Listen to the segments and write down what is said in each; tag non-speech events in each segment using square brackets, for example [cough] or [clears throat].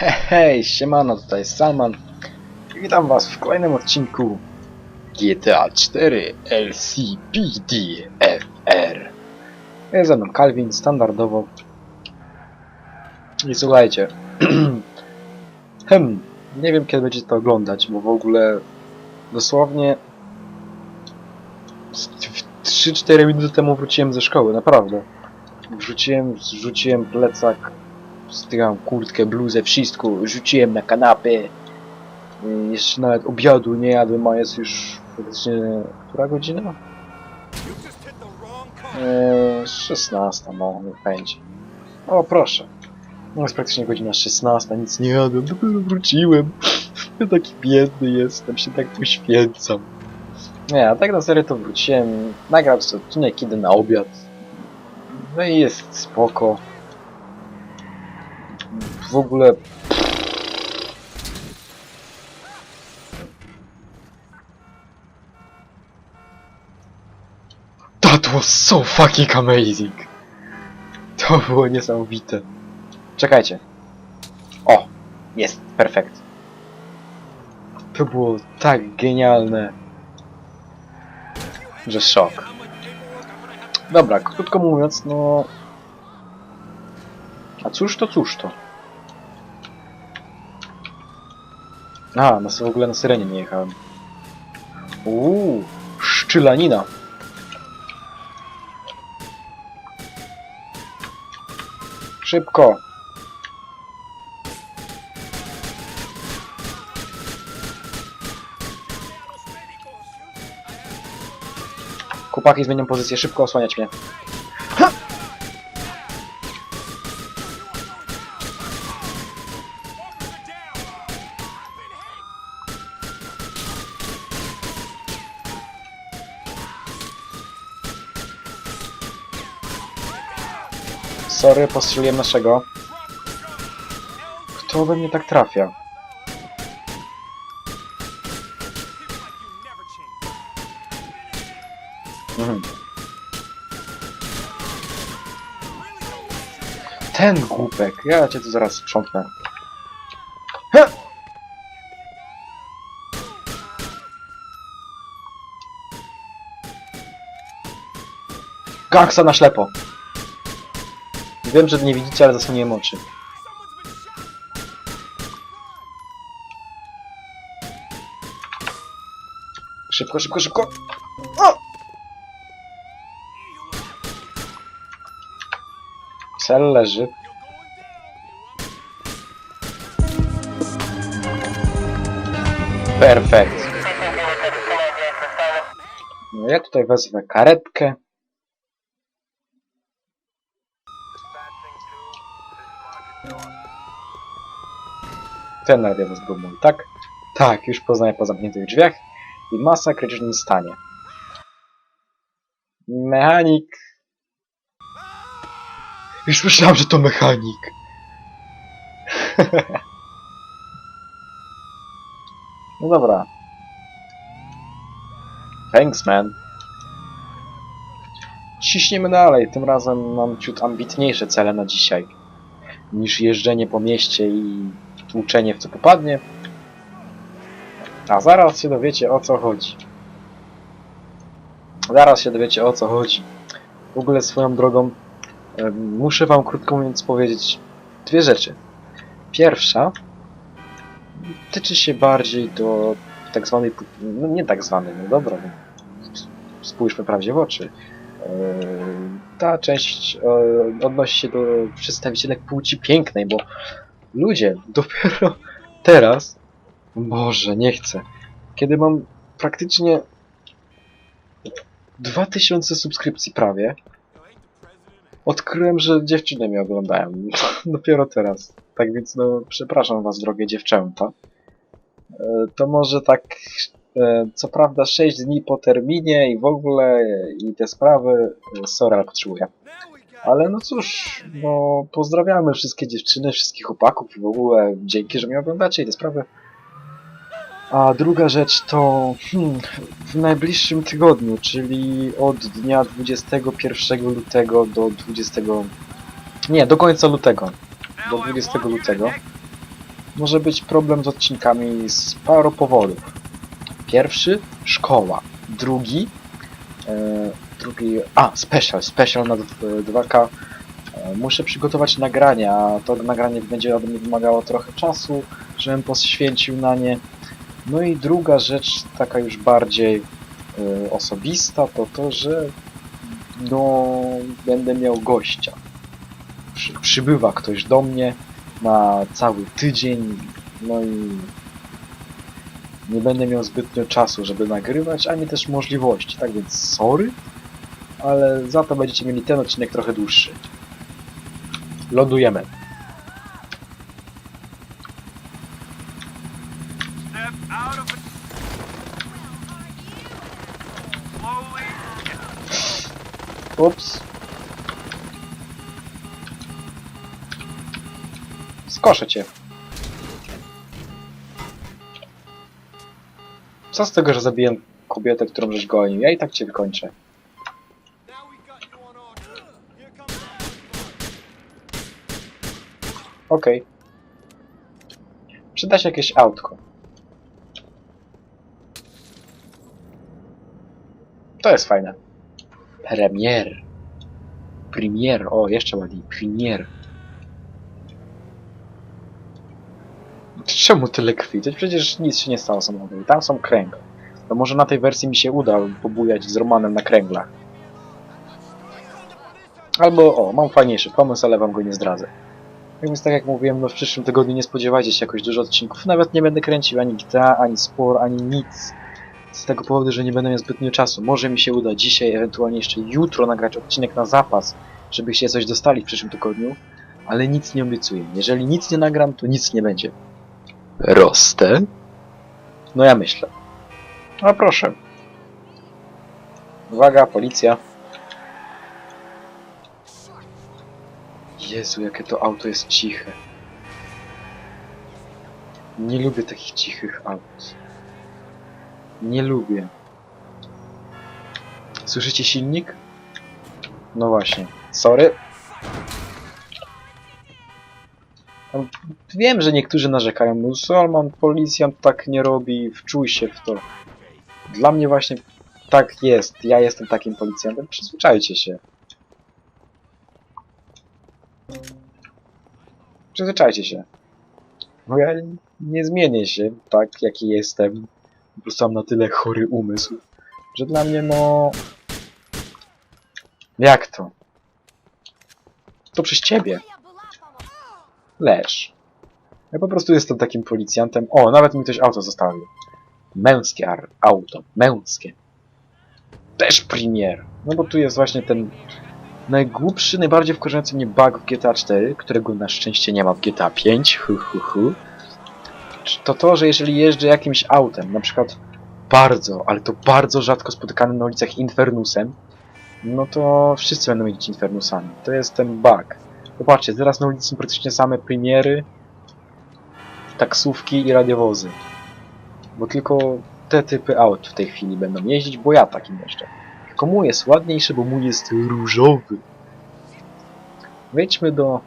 Hej, siemano, tutaj Salman. Witam was w kolejnym odcinku GTA 4 LCPD FR. Jest ze mną Calvin, standardowo. I słuchajcie, [clears throat] hmm, nie wiem kiedy będziecie to oglądać, bo w ogóle dosłownie z- w 3-4 minuty temu wróciłem ze szkoły, naprawdę. Wrzuciłem, zrzuciłem plecak, zdjąłem kurtkę, bluzę, wszystko, rzuciłem na kanapę. Y, Jeszcze nawet obiadu nie jadłem, a jest już praktycznie... która godzina? Eee, 16, no, niech będzie. O, proszę. No jest praktycznie godzina 16, nic nie jadłem, dopiero wróciłem. [laughs] Ja taki biedny jestem, się tak poświęcam. Nie, a tak na serio to wróciłem, nagrał sobie odcinek, idę na obiad. No i jest spoko. W ogóle... That was so fucking amazing! To było niesamowite. Czekajcie. O! Jest, perfekt. To było tak genialne, że szok. Dobra, krótko mówiąc, no... A cóż to, cóż to? A, no w ogóle na syrenie nie jechałem. Uuu, szczylanina. Szybko. Chłopaki zmienią pozycję, szybko osłaniać mnie. Sorry, postrzeliłem naszego. Kto we mnie tak trafia? Mhm. Ten głupek, ja cię tu zaraz sprzątnę. Gangsta na ślepo. Wiem, że nie widzicie, ale zasłoniłem oczy. Szybko, szybko, szybko! O! Cel leży. Perfekt. No ja tutaj wezmę karetkę. Ten radio was był mój, tak? Tak, już poznaję po zamkniętych drzwiach i masa krytycznym stanie. Mechanik. Już myślałem, że to mechanik. [laughs] no dobra. Thanks, man. Ciśniemy dalej. Tym razem mam ciut ambitniejsze cele na dzisiaj. Niż jeżdżenie po mieście i tłuczenie w co popadnie. A zaraz się dowiecie o co chodzi. Zaraz się dowiecie o co chodzi. W ogóle swoją drogą muszę wam krótko mówiąc powiedzieć dwie rzeczy. Pierwsza tyczy się bardziej do tak zwanej, no nie tak zwanej, no dobra, no, spójrzmy prawdzie w oczy. Ta część e, odnosi się do przedstawicielek płci pięknej, bo ludzie, [laughs] dopiero teraz, Boże, nie chcę, kiedy mam praktycznie 2000 subskrypcji prawie, odkryłem, że dziewczyny mnie oglądają. [laughs] Dopiero teraz. Tak więc, no, przepraszam was, drogie dziewczęta. E, To może tak, e, co prawda 6 dni po terminie i w ogóle, e, i te sprawy, sorry, ale potrzebuję. Ale no cóż, no pozdrawiamy wszystkie dziewczyny, wszystkich chłopaków i w ogóle dzięki, że mnie oglądacie i te sprawy. A druga rzecz to hmm, w najbliższym tygodniu, czyli od dnia 21 lutego do 20. Nie, do końca lutego. Do 20 lutego może być problem z odcinkami z paru powodów. Pierwszy, szkoła. Drugi, e, drugi, a, special, special na dw- 2K. E, muszę przygotować nagranie, a to nagranie będzie ode mnie wymagało trochę czasu, żebym poświęcił na nie. No i druga rzecz, taka już bardziej e, osobista, to to, że no, będę miał gościa. Przy, przybywa ktoś do mnie na cały tydzień, no i nie będę miał zbytnio czasu, żeby nagrywać, ani też możliwości, tak więc sorry, ale za to będziecie mieli ten odcinek trochę dłuższy. Lądujemy. Ups. Skoszę cię. Co z tego, że zabiję kobietę, którą żeś gonił? Ja i tak cię wykończę. Okej. Przyda się jakieś autko. To jest fajne. Premier. Premier. O, jeszcze ładniej. Premier. Czemu tyle krwi? To przecież nic się nie stało samochodowi. Tam są kręgle. To może na tej wersji mi się uda pobujać z Romanem na kręglach. Albo, o, mam fajniejszy pomysł, ale wam go nie zdradzę. Więc tak jak mówiłem, no w przyszłym tygodniu nie spodziewajcie się jakoś dużo odcinków. Nawet nie będę kręcił ani GTA, ani Spor, ani nic. Z tego powodu, że nie będę miał zbytnio czasu. Może mi się uda dzisiaj, ewentualnie jeszcze jutro nagrać odcinek na zapas, żebyście coś dostali w przyszłym tygodniu, ale nic nie obiecuję. Jeżeli nic nie nagram, to nic nie będzie. Rostę? No ja myślę. No proszę. Uwaga, policja. Jezu, jakie to auto jest ciche. Nie lubię takich cichych aut. Nie lubię. Słyszycie silnik? No właśnie. Sorry. No, Wiem, że niektórzy narzekają, no Solman, policjant tak nie robi, wczuj się w to. Dla mnie właśnie tak jest. Ja jestem takim policjantem, przyzwyczajcie się. Przyzwyczajcie się. Bo ja nie zmienię się tak, jaki jestem. Po prostu mam na tyle chory umysł, że dla mnie no... Jak to? To przez ciebie. Leż. Ja po prostu jestem takim policjantem. O, nawet mi ktoś auto zostawił. Męskie auto. Męskie. Też premier. No bo tu jest właśnie ten najgłupszy, najbardziej wkurzający mnie bug w GTA 4, którego na szczęście nie ma w GTA 5, hu hu hu, to to, że jeżeli jeżdżę jakimś autem, na przykład bardzo, ale to bardzo rzadko spotykanym na ulicach Infernusem, no to wszyscy będą jeździć Infernusami. To jest ten bug. Popatrzcie, teraz na ulicy są praktycznie same premiery, taksówki i radiowozy. Bo tylko te typy aut w tej chwili będą jeździć, bo ja takim jeszcze. Mój jest ładniejszy, bo mój jest różowy. Wejdźmy do,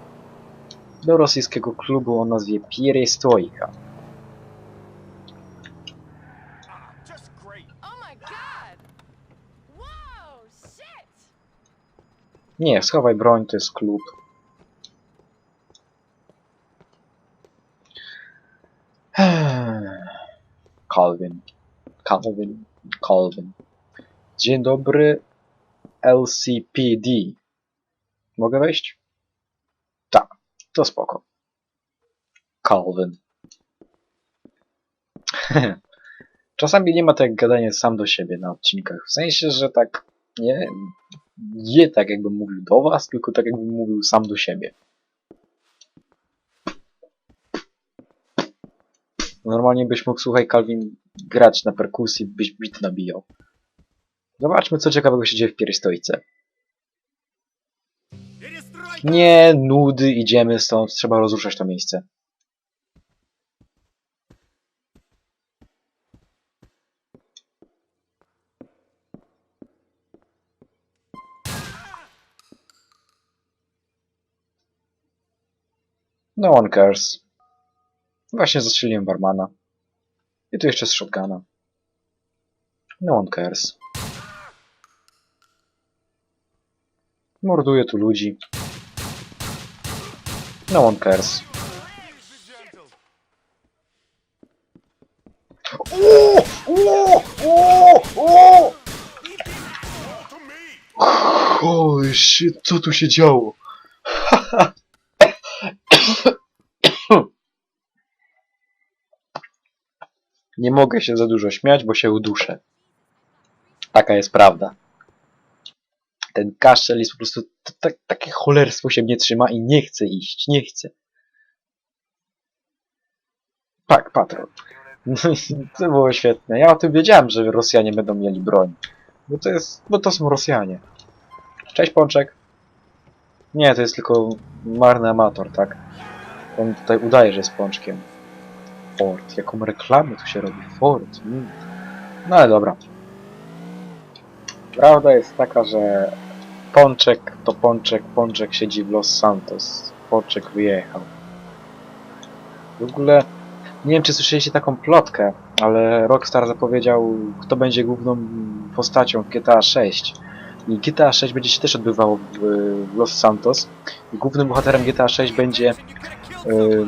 do rosyjskiego klubu o nazwie shit! Nie, schowaj broń, to jest klub. Calvin. Calvin. Calvin. Dzień dobry, LCPD. Mogę wejść? Tak, to spoko. Calvin. [laughs] Czasami nie ma tak gadania sam do siebie na odcinkach. W sensie, że tak nie, nie tak jakbym mówił do was, tylko tak jakbym mówił sam do siebie. Normalnie byś mógł, słuchaj, Calvin, grać na perkusji, byś bit nabijał. Zobaczmy, co ciekawego się dzieje w pierystojce. Nie, nudy, idziemy stąd, trzeba rozruszać to miejsce. No one cares. Właśnie zastrzeliłem barmana. I tu jeszcze z shotguna. No one cares. Morduje tu ludzi. No one cares. O! O! O! Holy shit, co tu się działo? Nie mogę się za dużo śmiać, bo się uduszę. Taka jest prawda. Ten kaszel jest po prostu takie cholerstwo się mnie trzyma i nie chcę iść, nie chcę. Tak, patrol. [laughs] To było świetne. Ja o tym wiedziałem, że Rosjanie będą mieli broń. Bo to jest, bo to są Rosjanie. Cześć Pączek. Nie, to jest tylko marny amator, tak? On tutaj udaje, że jest Pączkiem. Ford. Jaką reklamę tu się robi? Ford. Mm. No ale dobra. Prawda jest taka, że Pączek to Pączek. Pączek siedzi w Los Santos. Pączek wyjechał. W ogóle nie wiem, czy słyszeliście taką plotkę, ale Rockstar zapowiedział, kto będzie główną postacią w GTA 6. I GTA 6 będzie się też odbywało w, w Los Santos. I głównym bohaterem GTA 6 będzie y,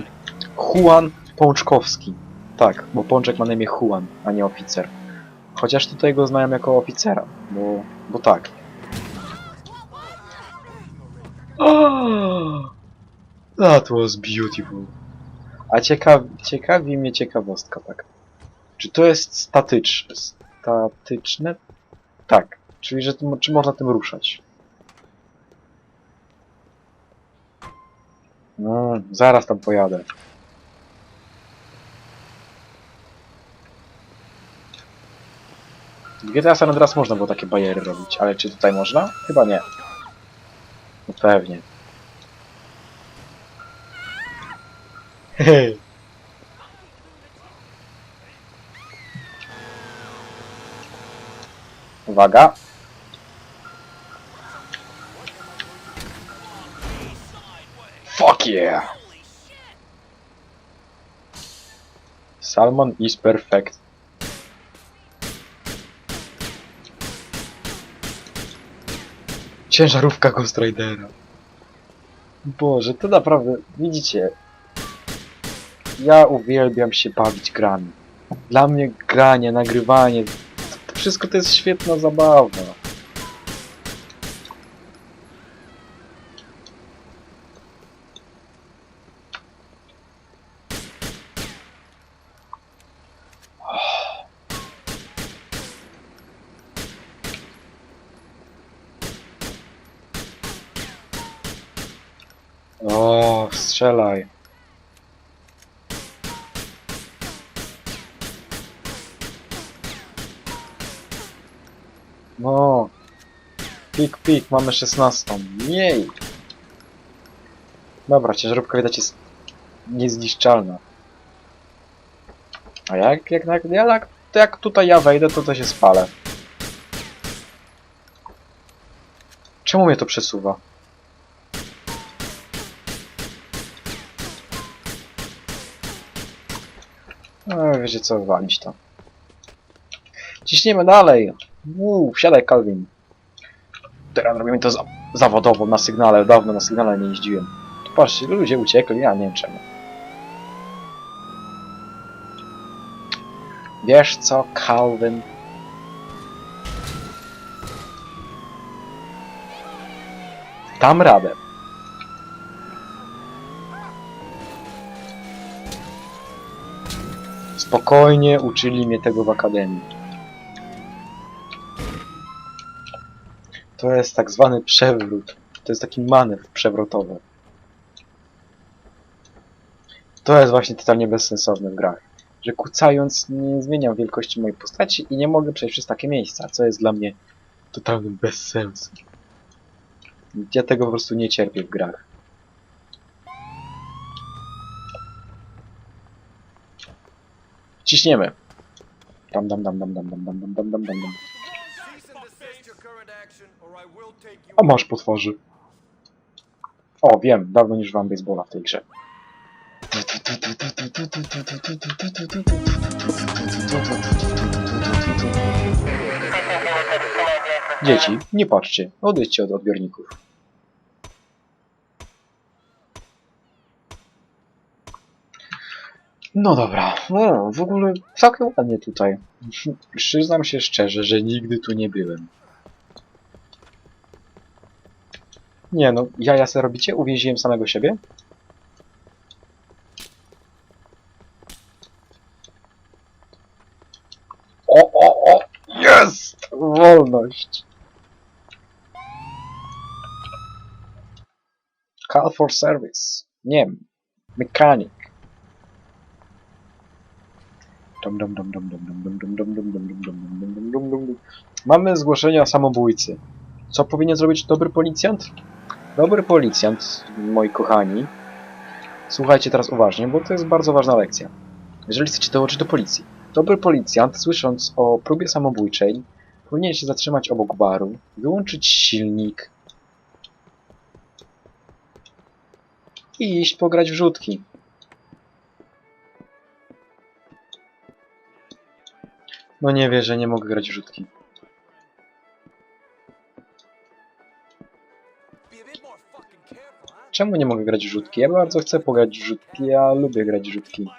Juan Pączkowski. Tak, bo Pączek ma na imię Juan, a nie oficer. Chociaż tutaj go znają jako oficera, bo, bo tak. Oh, that was beautiful. A ciekaw, ciekawi mnie ciekawostka, tak. Czy to jest statycz, statyczne? Tak. Czyli, że czy można tym ruszać? No, zaraz tam pojadę. W GTA San Andreas można było takie bajery robić, ale czy tutaj można? Chyba nie. No pewnie. Hej. [laughs] Uwaga. Fuck yeah! Salmon is perfect. Ciężarówka Ghost Ridera. Boże, to naprawdę, widzicie, ja uwielbiam się bawić grami. Dla mnie granie, nagrywanie, to wszystko to jest świetna zabawa. O, strzelaj. No. Pik, mamy 16. Jej. Dobra, ciężarówka widać jest niezniszczalna. A jak, jak, jak, jak, jak tutaj ja wejdę, to to się spalę. Czemu mnie to przesuwa? No, wiecie co, walić to. Ciśniemy dalej. Uuu, wsiadaj Calvin. Teraz robimy to za zawodowo, na sygnale. Dawno na sygnale nie jeździłem. Tu patrzcie, ludzie uciekli, ja nie wiem czemu. Wiesz co, Calvin? Dam radę. Spokojnie uczyli mnie tego w akademii. To jest tak zwany przewrót. To jest taki manewr przewrotowy. To jest właśnie totalnie bezsensowne w grach. Że kucając nie zmieniam wielkości mojej postaci i nie mogę przejść przez takie miejsca, co jest dla mnie totalnym bezsensem. Ja tego po prostu nie cierpię w grach. Ciśniemy. Dam, dam, dam, dam, dam, dam, dam, dam, dam, dam, dam. A masz potworzy. O, wiem, dawno nie używam baseballa w tej grze. Dzieci, nie patrzcie, odejdźcie od odbiorników. No dobra, no, w ogóle całkiem ładnie tutaj. [laughs] Przyznam się szczerze, że nigdy tu nie byłem. Nie no, jaja se robicie? Uwięziłem samego siebie? O, o, o! Jest! Wolność! Call for service. Nie wiem. Mechanik. Mamy zgłoszenia samobójcy. Co powinien zrobić dobry policjant? Dobry policjant, moi kochani. Słuchajcie teraz uważnie, bo to jest bardzo ważna lekcja. Jeżeli chcecie dołączyć do policji, dobry policjant, słysząc o próbie samobójczej, powinien się zatrzymać obok baru, wyłączyć silnik i iść pograć w rzutki. No nie wierzę, nie mogę grać w rzutki. Czemu nie mogę grać rzutki? Ja bardzo chcę pograć rzutki, ja lubię grać rzutki.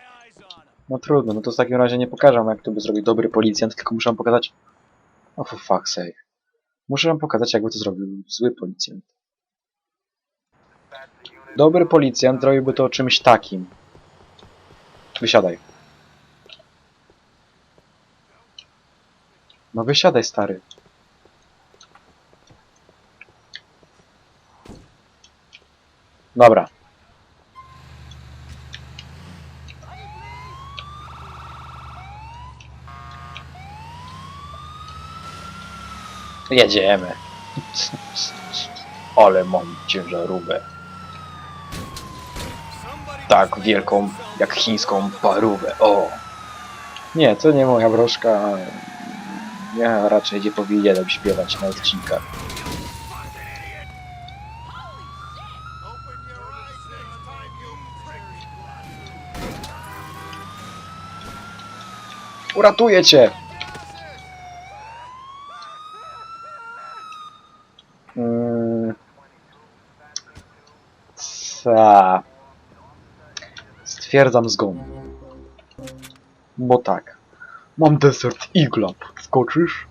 No trudno, no to w takim razie nie pokażę jak to by zrobił dobry policjant, tylko muszę wam pokazać... Oh for fuck's sake. Muszę wam pokazać, jakby to zrobił zły policjant. Dobry policjant zrobiłby to czymś takim. Wysiadaj. No wysiadaj, stary. Dobra. Jedziemy. [laughs] Ale mam ciężarówkę. Tak wielką, jak chińską parówę. O! Nie, to nie moja broszka. Ja raczej nie powinienem śpiewać na odcinkach. Uratuję cię! Mm. Stwierdzam zgon. Bo tak. Mam desert iglap. Skoczysz?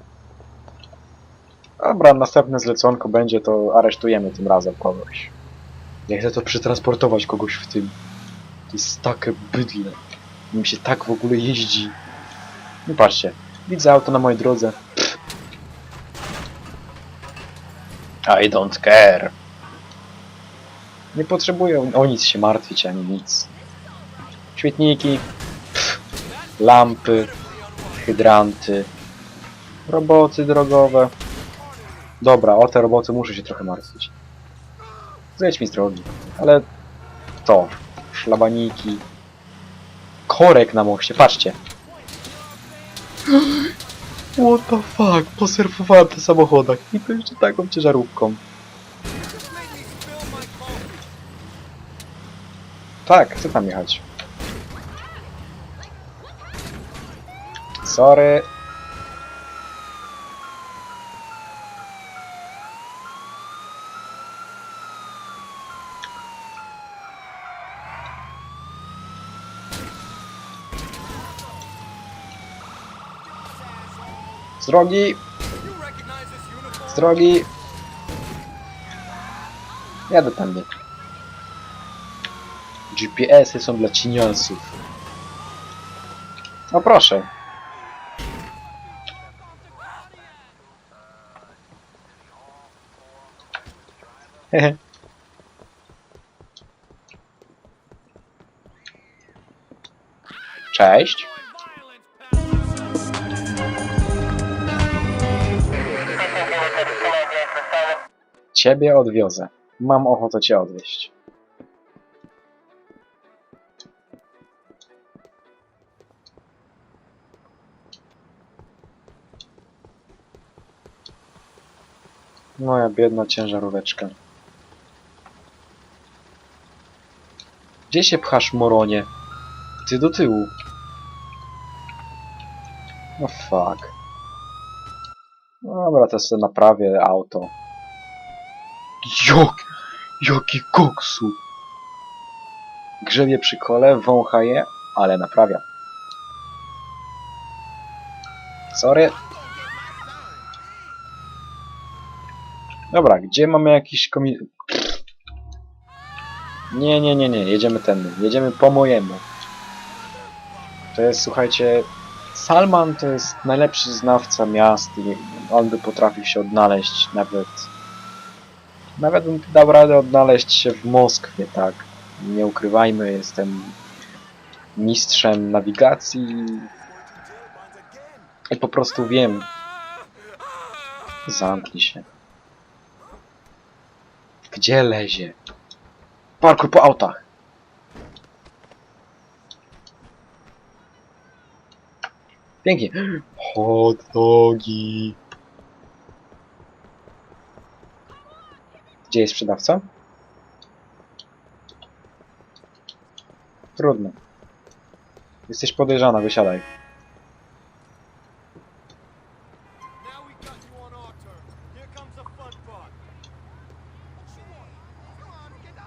Dobra, następne zleconko będzie, to aresztujemy tym razem kogoś. Ja chcę to przetransportować kogoś w tym. To jest takie bydle. Nim się tak w ogóle jeździ. No patrzcie, widzę auto na mojej drodze. Pff. I don't care. Nie potrzebuję o nic się martwić, ani nic. Świetniki, pff, lampy, hydranty, roboty drogowe. Dobra, o te roboty muszę się trochę martwić. Zejdź mi z drogi, ale to, szlabaniki, korek na moście, patrzcie. What the fuck? Poserwowałem na samochodach i to jeszcze taką ciężarówką. Tak, chcę tam jechać. Sorry. Drogi, z drogi. Jadę tędy. GPS-y są dla cieniasów. No proszę. Hehe. [laughs] Cześć. Ciebie odwiozę. Mam ochotę cię odwieźć. Moja biedna ciężaróweczka. Gdzie się pchasz, moronie? Ty do tyłu. No fuck. No Dobra, to sobie naprawię auto. Jak, jaki koksu! Grzebie przy kole, wącha je, ale naprawia. Sorry. Dobra, gdzie mamy jakiś komi... Nie, nie, nie, nie, jedziemy tędy. Jedziemy po mojemu. To jest, słuchajcie, Salman to jest najlepszy znawca miast i on by potrafił się odnaleźć nawet... Nawet bym dał radę odnaleźć się w Moskwie, tak. Nie ukrywajmy, jestem mistrzem nawigacji i po prostu wiem. Zamknij się. Gdzie lezie? Parkuj po autach. Pięknie. [gasps] Hot dogi. Gdzie jest sprzedawca? Trudno. Jesteś podejrzana, wysiadaj.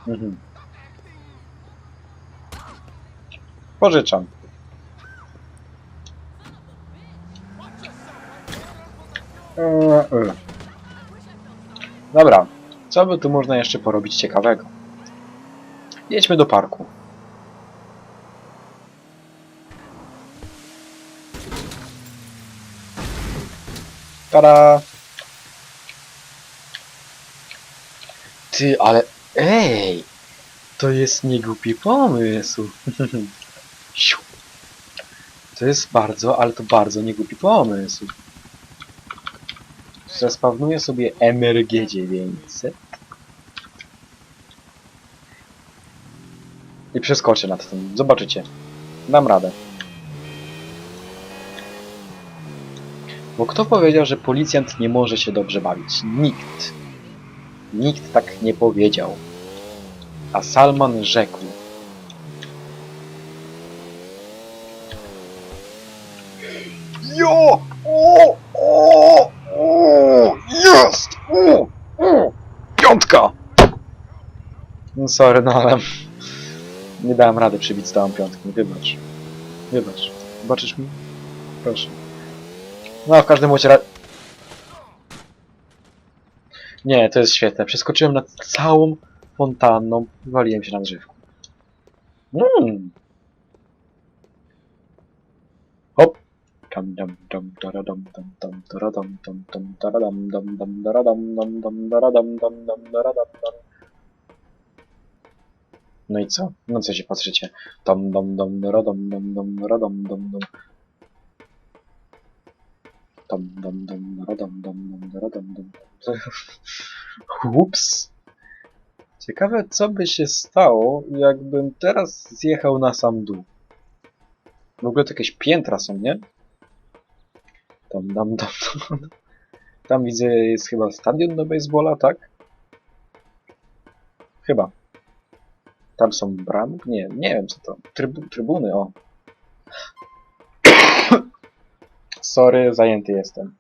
Mhm. Pożyczam. Dobra, co by tu można jeszcze porobić ciekawego? Jedźmy do parku. Tada! Ty, ale ej! To jest niegłupi pomysł. [laughs] To jest bardzo, ale to bardzo niegłupi pomysł. Zespawnuję sobie MRG 900 i przeskoczę nad tym. Zobaczycie. Dam radę. Bo kto powiedział, że policjant nie może się dobrze bawić? Nikt. Nikt tak nie powiedział. A Salman rzekł. Jo! O! O! O! Jest! O! O! Piątka! No sorry, no ale... Nie dałem rady przybić całą piątkę. Wybacz. Wybacz. Zobaczysz mi? Proszę. No, w każdym razie... Nie, to jest świetne. Przeskoczyłem nad całą fontanną. Waliłem się na drzewku. Mm. Hop. Dam. No i co? No co się patrzycie? Dam dam dam daradam dam dam daradam dam dam. Dam dam dam daradam dam [laughs] dam daradam dam. Ups. Ciekawe co by się stało, jakbym teraz zjechał na sam dół. W ogóle to jakieś piętra są, nie? Tam, tam, tam, tam. Tam widzę, jest chyba stadion do baseballa, tak? Chyba. Tam są bramy? Nie, nie wiem co to. Trybu, trybuny, o. [coughs] Sorry, zajęty jestem.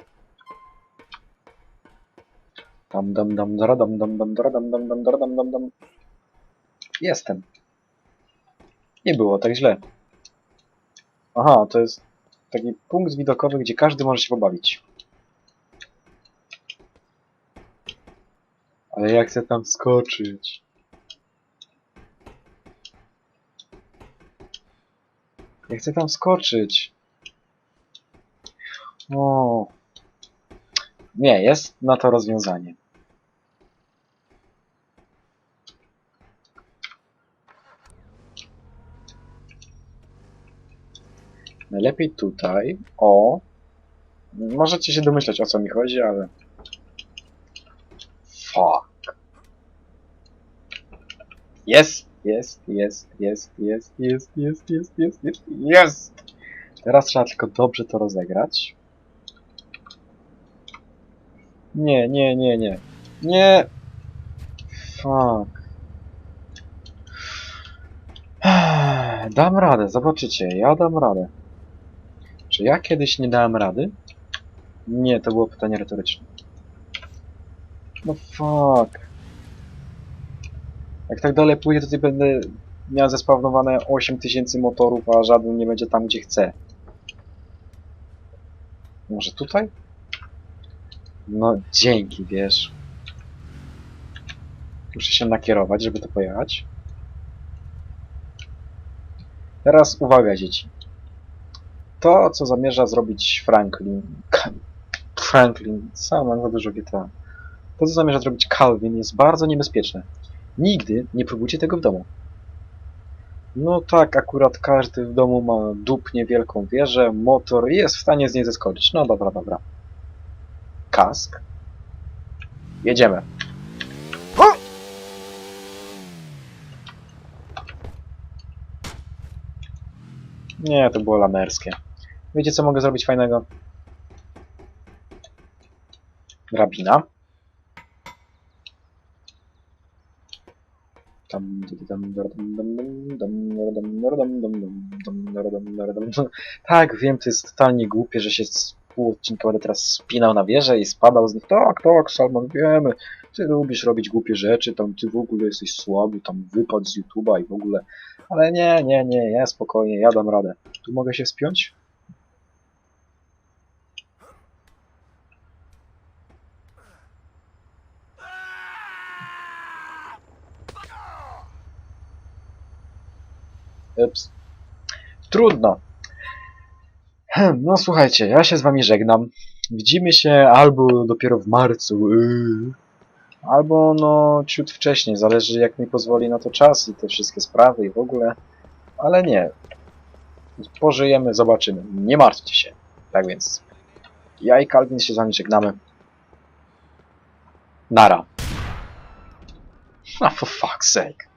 Dam, dam, dam, dam, dam, dam, dam, dam, dam, dam, dam, dam. Jestem. Nie było tak źle. Aha, to jest taki punkt widokowy, gdzie każdy może się pobawić. Ale jak chcę tam skoczyć? Ja chcę tam skoczyć. O. Nie, jest na to rozwiązanie. Najlepiej tutaj. O. Możecie się domyślać o co mi chodzi, ale. Fuck. Jest, jest, jest, jest, jest, jest, jest, jest, jest, jest, jest. Teraz trzeba tylko dobrze to rozegrać. Nie, nie, nie, nie. Nie. Fuck. [sighs] Dam radę, zobaczycie, ja dam radę. Czy ja kiedyś nie dałem rady? Nie, to było pytanie retoryczne. No fuck. Jak tak dalej pójdzie, to tutaj będę miał zespawnowane 8000 motorów, a żaden nie będzie tam, gdzie chce. Może tutaj? No dzięki, wiesz. Muszę się nakierować, żeby to pojechać. Teraz uwaga, dzieci. To, co zamierza zrobić Franklin. Franklin, sam mam za dużo GTA. To, co zamierza zrobić Calvin, jest bardzo niebezpieczne. Nigdy nie próbujcie tego w domu. No tak, akurat każdy w domu ma dupnie wielką wieżę, motor i jest w stanie z niej zeskoczyć. No dobra, dobra. Kask. Jedziemy. Nie, to było lamerskie. Wiecie co mogę zrobić fajnego? Drabina. [laughs] Tak, wiem, to jest totalnie głupie, że się z pół odcinka będę teraz spinał na wieżę i spadał z nich. Tak, tak, Salman, wiemy. Ty lubisz robić głupie rzeczy, tam ty w ogóle jesteś słaby, tam wypad z YouTube'a i w ogóle. Ale nie, nie, nie, ja spokojnie, ja dam radę. Tu mogę się wspiąć? Ups. Trudno. Hm, No słuchajcie, ja się z wami żegnam. Widzimy się albo dopiero w marcu, yy, albo no ciut wcześniej, zależy jak mi pozwoli na to czas i te wszystkie sprawy i w ogóle. Ale nie. Pożyjemy, zobaczymy. Nie martwcie się. Tak więc ja i Calvin się z wami żegnamy. Nara. [laughs] Ah, for fuck's sake.